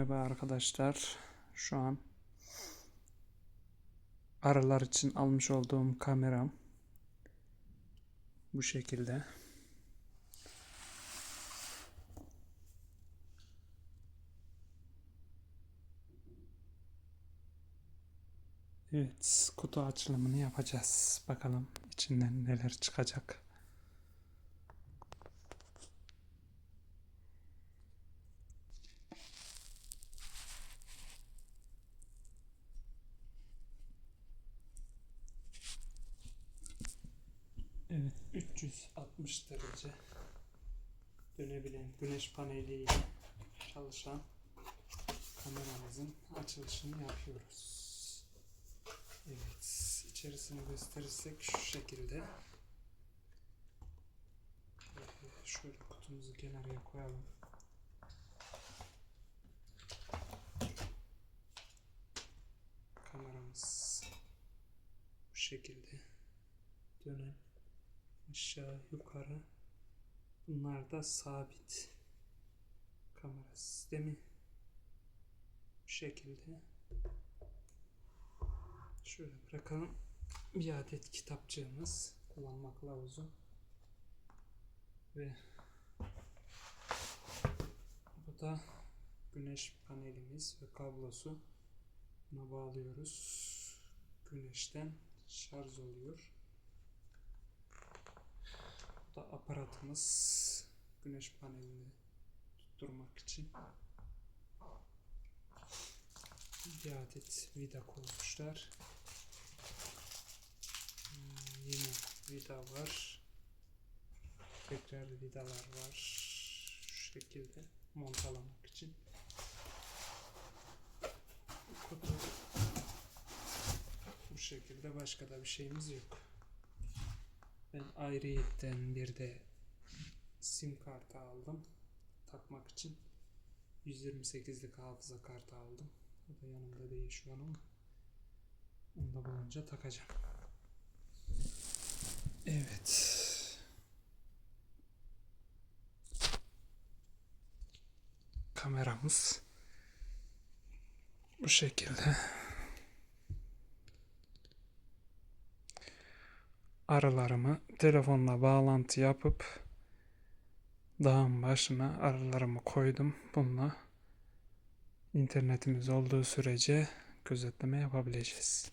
Merhaba arkadaşlar. Şu an aralar için almış olduğum kameram bu şekilde. Evet, kutu açılımını yapacağız. Bakalım içinden neler çıkacak. Evet, 360 derece dönebilen güneş paneliyle çalışan kameramızın açılışını yapıyoruz. Evet, içerisini gösterirsek şu şekilde. Şöyle kutumuzu kenarıya koyalım. Kameramız bu şekilde dönen aşağı yukarı. Bunlar da sabit kamera sistemi bu şekilde. Şöyle bırakalım. Bir adet kitapçığımız kullanma kılavuzu ve bu da güneş panelimiz ve kablosu. Buna bağlıyoruz. Güneşten şarj oluyor aparatımız güneş panelini tutturmak için bir adet vida koymuşlar. Hmm, Yine vida var. Tekrar vidalar var. Şu şekilde montalamak için. Kutu bu şekilde başka da bir şeyimiz yok. Ben ayrıyetten bir de sim kartı aldım takmak için. 128'lik hafıza kartı aldım. O da yanımda değil şu an ama onu da bulunca takacağım. Evet. Kameramız bu şekilde. Aralarımı telefonla bağlantı yapıp dağın başına aralarımı koydum. Bununla internetimiz olduğu sürece gözetleme yapabileceğiz.